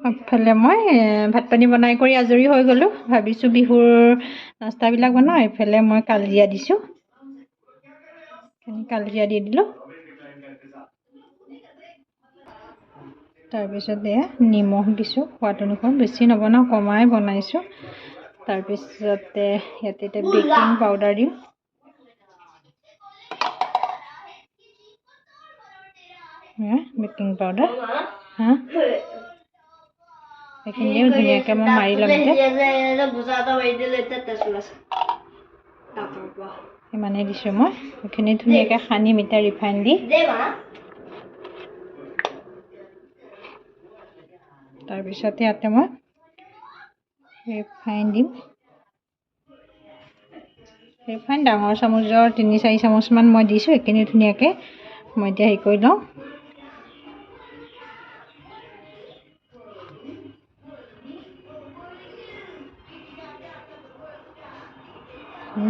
আগফালে মই ভাত পানী বনাই কৰি আজৰি হৈ গ'লোঁ। ভাবিছোঁ বিহুৰ নাস্তাবিলাক বনাওঁ এইফালে মই কালজিৰা দিছোঁ। কালজিৰা দি দিলোঁ। তাৰপিছত এয়া নিমখ দিছোঁ সোৱাদ অনুসৰি। বেছি নবনাওঁ কমাই বনাইছোঁ। তাৰপিছতে ইয়াতে এতিয়া বেকিং পাউডাৰ দিম। বেকিং পাউডাৰ হা? সেইখিনিও ধুনীয়াকৈ মই মাৰি ল'ম সিমানেই দিছোঁ মই সেইখিনি ধুনীয়াকৈ সানি এতিয়া ৰিফাইন দি তাৰপিছতে ইয়াতে মই ৰিফাইন দিম ৰিফাইন ডাঙৰ চামুচৰ তিনি চাৰি চামুচমান মই দিছোঁ এইখিনি ধুনীয়াকৈ মই এতিয়া হেৰি কৰি লওঁ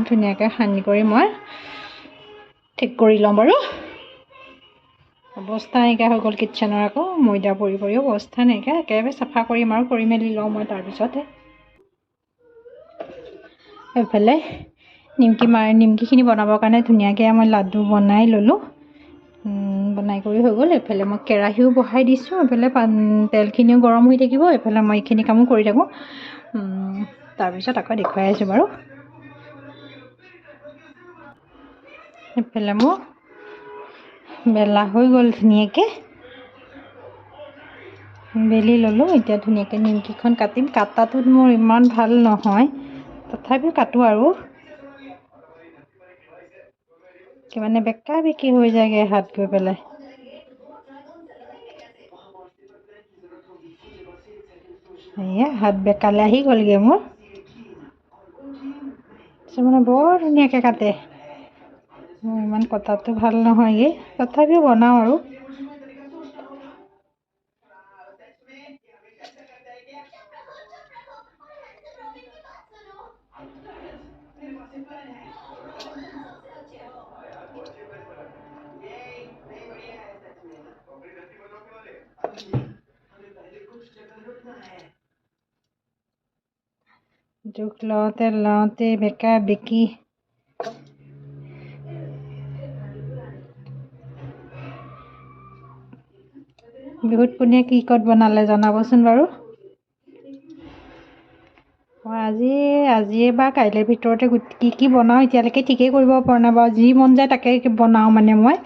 ধুনীয়াকৈ সানি কৰি মই ঠিক কৰি লওঁ বাৰু। অৱস্থা নাইকিয়া হৈ গ'ল কিটচেনৰ আকৌ ময়দা পৰি পৰি অৱস্থা নাইকিয়া একেবাৰে চাফা কৰিম আৰু কৰি মেলি লওঁ মই তাৰপিছতে। এইফালে নিমকি মাৰ নিমকিখিনি বনাবৰ কাৰণে ধুনীয়াকৈ মই লাডু বনাই ল'লোঁ। বনাই কৰি হৈ গ'ল। এইফালে মই কেৰাহীও বহাই দিছোঁ। এইফালে তেলখিনিও গৰম হৈ থাকিব। এইফালে মই এইখিনি কামো কৰি থাকোঁ। তাৰপিছত আকৌ দেখুৱাই আছোঁ বাৰু। মোৰ বেলা হৈ গ'ল ধুনীয়াকৈ বেলি ল'লোঁ এতিয়া ধুনীয়াকৈ নিমকিখন কাটিম কাটাটোত মোৰ ইমান ভাল নহয় তথাপিও কাটোঁ আৰু মানে বেকা বেকি হৈ যায়গৈ হাত গৈ পেলাই এয়া হাত বেকালে আহি গ'লগৈ মোৰ মানে বৰ ধুনীয়াকৈ কাটে ইমান কটাটো ভালো নহয়গৈ। তথাপিও বনাওঁ আৰু। জোখ লওঁতে লওঁতে বেকা বেকি। বিহুত কোনে কি ক'ত বনালে জনাবচোন বাৰু। আজি আজিয়ে বা কাইলৈৰ ভিতৰতে কি কি বনাওঁ এতিয়ালৈকে ঠিকেই কৰিব পৰা নাই বাৰু যি মন যায় তাকে বনাওঁ মানে মই।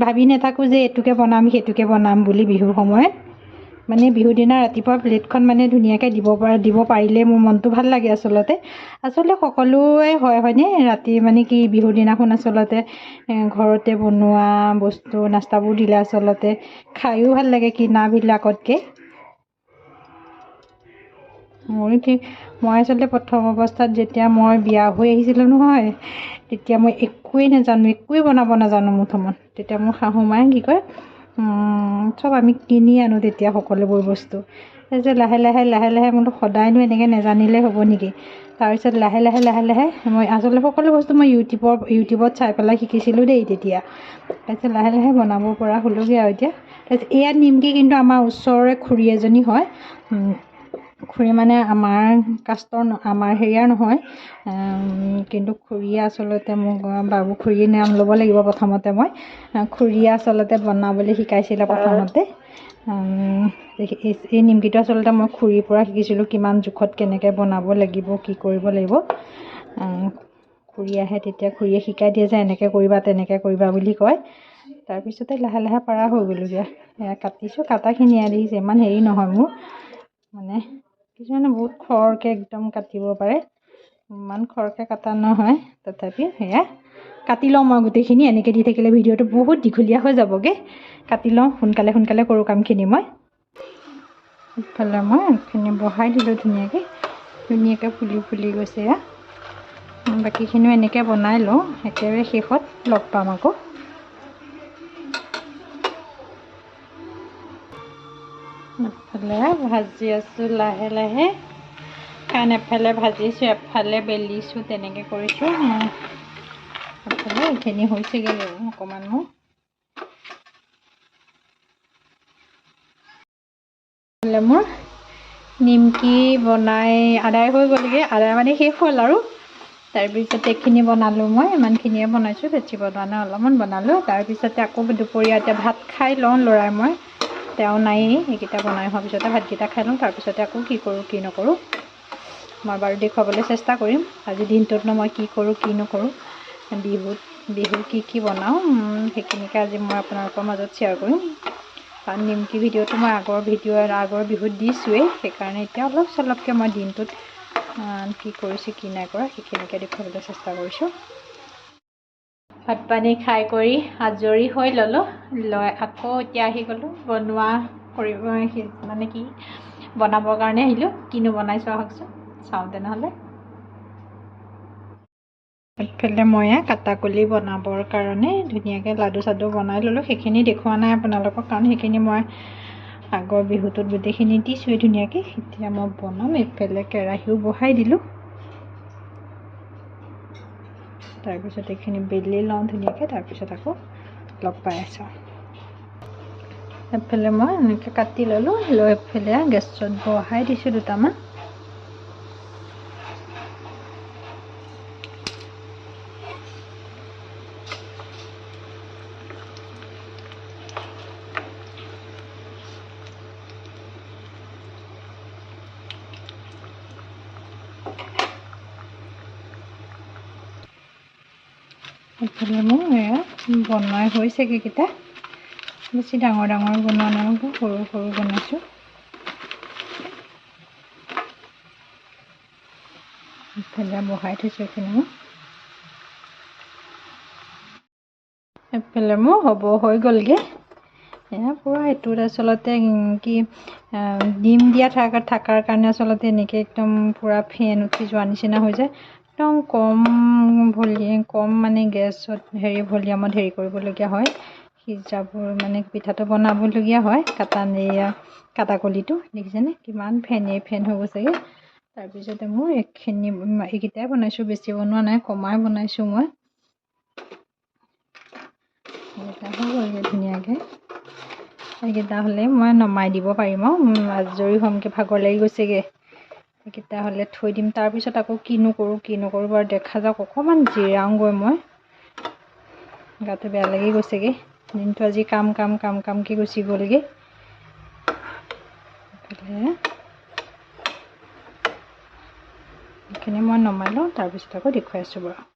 ভাবি নাথাকোঁ যে এইটোকে বনাম সেইটোকে বনাম বুলি বিহুৰ সময়ত। মানে বিহুৰ দিনা ৰাতিপুৱা প্লেটখন মানে ধুনীয়াকৈ দিব পৰা দিব পাৰিলে মোৰ মনটো ভাল লাগে আচলতে। আচলতে সকলোৱে হয় হয়নে? ৰাতি মানে কি বিহুৰ দিনাখন আচলতে ঘৰতে বনোৱা বস্তু নাস্তাবোৰ দিলে আচলতে খায়ো ভাল লাগে কিনাবিলাকতকৈ। মই কি মই আচলতে প্ৰথম অৱস্থাত যেতিয়া মই বিয়া হৈ আহিছিলোঁ নহয় তেতিয়া মই একোৱেই নাজানো একোৱেই বনাব নাজানো প্ৰথমত তেতিয়া মোৰ শাহু মায়ে কি কয় চব আমি কিনি আনো তেতিয়া সকলোবোৰ বস্তু। তাৰপিছত লাহে লাহে লাহে লাহে মোৰতো সদায়নো এনেকৈ নেজানিলে হ'ব নেকি? তাৰপিছত লাহে লাহে লাহে লাহে মই আচলতে সকলো বস্তু মই ইউটিউবৰ ইউটিউবত চাই পেলাই শিকিছিলোঁ দেই তেতিয়া। তাৰপিছত লাহে লাহে বনাব পৰা হ'লোগৈ আৰু এতিয়া। তাৰপিছত এয়া নিমকি কিন্তু আমাৰ ওচৰৰে খুৰী এজনী হয়। খুৰী মানে আমাৰ কাষ্টৰ আমাৰ হেৰিয়াৰ নহয় কিন্তু খুৰীয়ে আচলতে মোক বাবু খুৰীৰ নাম ল'ব লাগিব প্ৰথমতে মই। খুৰীয়ে আচলতে বনাবলৈ শিকাইছিলে প্ৰথমতে। এই নিমকিটো আচলতে মই খুৰীৰ পৰা শিকিছিলোঁ কিমান জোখত কেনেকৈ বনাব লাগিব কি কৰিব লাগিব। খুৰী আহে তেতিয়া খুৰীয়ে শিকাই দিয়ে যে এনেকৈ কৰিবা তেনেকৈ কৰিবা বুলি কয়। তাৰপিছতে লাহে লাহে পাৰা হৈ গ'লোগৈ। এয়া কাটিছোঁ কাটাখিনি দেখিছে ইমান হেৰি নহয় মোৰ মানে কিছুমানে বহুত খৰকৈ একদম কাটিব পাৰে। ইমান খৰকৈ কটা নহয় তথাপি সেয়া কাটি লওঁ মই গোটেইখিনি এনেকৈ দি থাকিলে ভিডিঅ'টো বহুত দীঘলীয়া হৈ যাবগৈ। কাটি লওঁ সোনকালে সোনকালে কৰোঁ কামখিনি মই। ইফালে মই এইখিনি বহাই দিলোঁ ধুনীয়াকৈ ধুনীয়াকৈ ফুলি ফুলি গৈছে। এয়া বাকীখিনিও এনেকৈ বনাই লওঁ একেবাৰে শেষত লগ পাম আকৌ। এফালে ভাজি আছোঁ লাহে লাহে। কাৰণ এফালে ভাজিছোঁ এফালে বেলিছোঁ তেনেকৈ কৰিছোঁ। এফালে এইখিনি হৈছেগৈ অকণমান মোৰ মোৰ নিমকি বনাই আদায় হৈ গ'লগৈ আদায় মানে শেষ হ'ল আৰু। তাৰপিছত এইখিনি বনালোঁ মই ইমানখিনিয়ে বনাইছোঁ বেছি বনোৱা নাই অলপমান বনালোঁ। তাৰপিছতে আকৌ দুপৰীয়া এতিয়া ভাত খাই লওঁ ল'ৰাই মই। তেওঁ নায়েই এইকেইটা বনাই হোৱাৰ পিছতে ভাতকেইটা খাই লওঁ তাৰপিছতে আকৌ কি কৰোঁ কি নকৰোঁ। মই বাৰু দেখুৱাবলৈ চেষ্টা কৰিম আজি দিনটোতনো মই কি কৰোঁ কি নকৰোঁ। বিহুত বিহু কি কি বনাওঁ সেইখিনিকে আজি মই আপোনালোকৰ মাজত শ্বেয়াৰ কৰিম। কাৰণ নিমকি ভিডিঅ'টো মই আগৰ ভিডিঅ' আগৰ বিহুত দিছোঁৱেই সেইকাৰণে এতিয়া অলপ চলপকৈ মই দিনটোত কি কৰিছোঁ কি নাই কৰা সেইখিনিকে দেখুৱাবলৈ চেষ্টা কৰিছোঁ। ভাত পানী খাই কৰি আজৰি হৈ ল'লোঁ। লৈ আকৌ এতিয়া আহি গ'লোঁ বনোৱা কৰিব মানে কি বনাবৰ কাৰণে আহিলোঁ। কিনো বনাইছোঁ আহকচোন চাওঁ তেনেহ'লে। এইফালে মই কাটাকলি বনাবৰ কাৰণে ধুনীয়াকৈ লাডু চাডু বনাই ল'লোঁ। সেইখিনি দেখুওৱা নাই আপোনালোকক কাৰণ সেইখিনি মই আগৰ বিহুটোত গোটেইখিনি দিছোঁৱেই ধুনীয়াকৈ। এতিয়া মই বনাম এইফালে কেৰাহীও বহাই দিলোঁ। তাৰপিছত এইখিনি বেলি লওঁ ধুনীয়াকৈ তাৰপিছত আকৌ লগ পাই আছোঁ। এফালে মই এনেকৈ কাটি ল'লোঁ লৈ এফালে গেছত বহাই দিছোঁ দুটামান এইফালে মোৰ এয়া বনোৱাই হৈছেগৈ কেইটা। বেছি ডাঙৰ ডাঙৰ বনোৱা নাই সৰু সৰু বনাইছোঁ। এইফালে বহাই থৈছোঁ এইখিনি মোৰ এইফালে মোৰ হ'ব হৈ গ'লগৈ। এয়া পূৰা এইটোত আচলতে কি ডিম দিয়া থকা থকাৰ কাৰণে আচলতে এনেকৈ একদম পূৰা ফেন উঠি যোৱা নিচিনা হৈ যায়। একদম কম ভলিউম কম মানে গেছত হেৰি ভলিউমত হেৰি কৰিবলগীয়া হয়। সিজাবোৰ মানে পিঠাটো বনাবলগীয়া হয় কাটা এয়া কাটাকলিটো দেখিছেনে? কিমান ফেনেই ফেন হৈ গৈছেগৈ। তাৰপিছতে মোৰ এইখিনি এইকেইটাই বনাইছোঁ বেছি বনোৱা নাই কমাই বনাইছোঁ মই। এইকেইটা হৈ গ'লগৈ ধুনীয়াকৈ। এইকেইটা হ'লে মই নমাই দিব পাৰিম আৰু আজৰি হ'মগৈ ভাগৰ লাগি গৈছেগৈ। এইকেইটা হ'লে থৈ দিম। তাৰপিছত আকৌ কিনো কৰোঁ কি নকৰোঁ বাৰু দেখা যাওক। অকণমান জিৰাওঁগৈ মই। গাটো বেয়া লাগি গৈছেগৈ। দিনটো আজি কাম কাম কাম কামকৈ গুচি গ'লগৈ। এইখিনি মই নমাই লওঁ তাৰপিছত আকৌ দেখুৱাই আছোঁ বাৰু।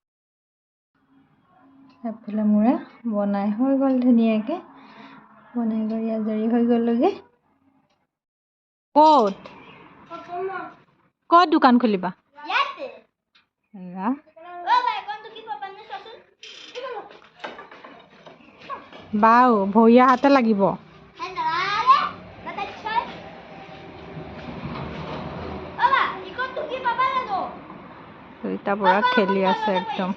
এফালে মোৰে বনাই হৈ গ'ল ধুনীয়াকৈ। বনাই কৰি আজৰি হৈ গ'লোগৈ। ক'ত? ক'ত দোকান খুলিবা? বাও ভৰিয়া হাতে লাগিব। দুইটা পৰা খেলি আছে একদম।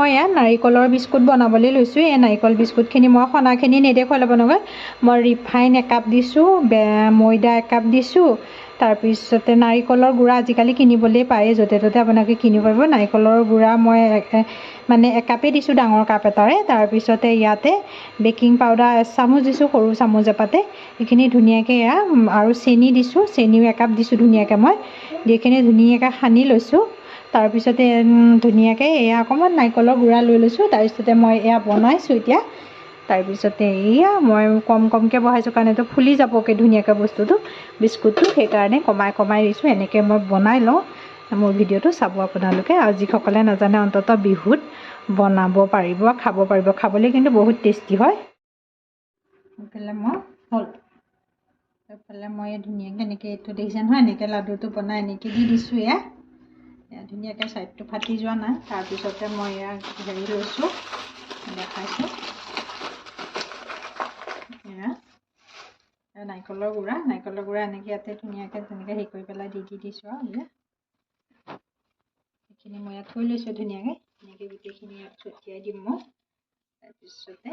মই ইয়াত নাৰিকলৰ বিস্কুট বনাবলৈ লৈছোঁ। এই নাৰিকল বিস্কুটখিনি মই সনাখিনি নেদেখুৱাই ল'ব নহয় মই ৰিফাইন একাপ দিছোঁ ময়দা একাপ দিছোঁ। তাৰপিছতে নাৰিকলৰ গুড়া আজিকালি কিনিবলৈ পায়েই য'তে ত'তে আপোনালোকে কিনিব পাৰিব। নাৰিকলৰ গুড়া মই মানে একাপেই দিছোঁ ডাঙৰ কাপ এটাৰে। তাৰপিছতে ইয়াতে বেকিং পাউডাৰ এচামুচ দিছোঁ সৰু চামুচ এপাতে। এইখিনি ধুনীয়াকৈ এয়া আৰু চেনি দিছোঁ। চেনিও একাপ দিছোঁ ধুনীয়াকৈ মই। কিনে ধুনীয়াকৈ সানি লৈছোঁ। তাৰপিছতে ধুনীয়াকৈ এয়া অকণমান নাৰিকলৰ গুড়া লৈ লৈছোঁ। তাৰপিছতে মই এয়া বনাইছোঁ এতিয়া। তাৰপিছতে এয়া মই কম কমকৈ বহাইছোঁ কাৰণ এইটো ফুলি যাবগৈ ধুনীয়াকৈ বস্তুটো। বিস্কুটটো সেইকাৰণে কমাই কমাই দিছোঁ এনেকৈ মই বনাই লওঁ। মোৰ ভিডিঅ'টো চাব আপোনালোকে। আৰু যিসকলে নাজানে অন্ততঃ বিহুত বনাব পাৰিব খাব পাৰিব। খাবলৈ কিন্তু বহুত টেষ্টি হয়। এইফালে মই হ'ল। এইফালে মই ধুনীয়াকৈ এনেকৈ এইটো দেখিছে নহয় এনেকৈ লাডুটো বনাই এনেকৈ দি দিছোঁ এয়া। ধুনীয়াকৈ ছাইডটো ফাটি যোৱা নাই। তাৰপিছতে মই এয়া হেৰি লৈছোঁ দেখাইছোঁ। এয়া নাৰিকলৰ গুড়া। নাৰিকলৰ গুড়া এনেকৈ ইয়াতে ধুনীয়াকৈ তেনেকৈ হেৰি কৰি পেলাই দি দি দিছোঁ আৰু এয়া এইখিনি মই ইয়াত থৈ লৈছোঁ ধুনীয়াকৈ। এনেকৈ গোটেইখিনি ইয়াত ছটিয়াই দিম মই। তাৰপিছতে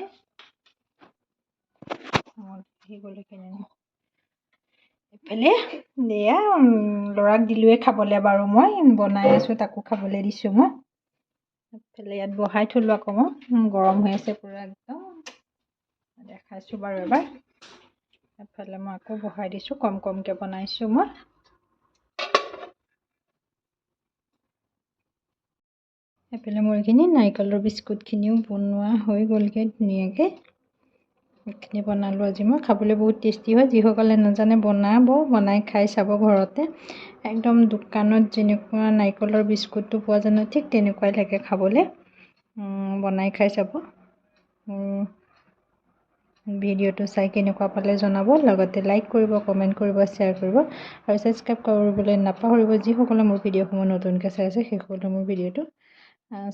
হেৰি কেনে এইফালে এয়া ল'ৰাক দিলোঁৱে খাবলৈ বাৰু মই বনাই আছোঁ তাকো খাবলৈ দিছোঁ মই। এইফালে ইয়াত বহাই থ'লোঁ আকৌ মই গৰম হৈ আছে পূৰা একদম। দেখাইছোঁ বাৰু এবাৰ। এফালে মই আকৌ বহাই দিছোঁ কম কমকৈ বনাইছোঁ মই। এইফালে মোৰ এইখিনি নাৰিকলৰ বিস্কুটখিনিও বনোৱা হৈ গ'লগৈ ধুনীয়াকৈ। এইখিনি বনালোঁ আজি মই। খাবলৈ বহুত টেষ্টি হয়। যিসকলে নাজানে বনাব। বনাই খাই চাব ঘৰতে। একদম দোকানত যেনেকুৱা নাৰিকলৰ বিস্কুটটো পোৱা জানো ঠিক তেনেকুৱাই লাগে খাবলৈ। বনাই খাই চাব। ভিডিঅ'টো চাই কেনেকুৱা পালে জনাব। লগতে লাইক কৰিব কমেণ্ট কৰিব শ্বেয়াৰ কৰিব। আৰু ছাবস্ক্ৰাইব কৰিবলৈ নাপাহৰিব। যিসকলে মোৰ ভিডিঅ'সমূহ নতুনকৈ চাই আছে সেইসকলে মোৰ ভিডিঅ'টো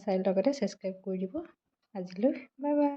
চাই লগতে ছাবস্ক্ৰাইব কৰি দিব। আজিলৈ বাই বাই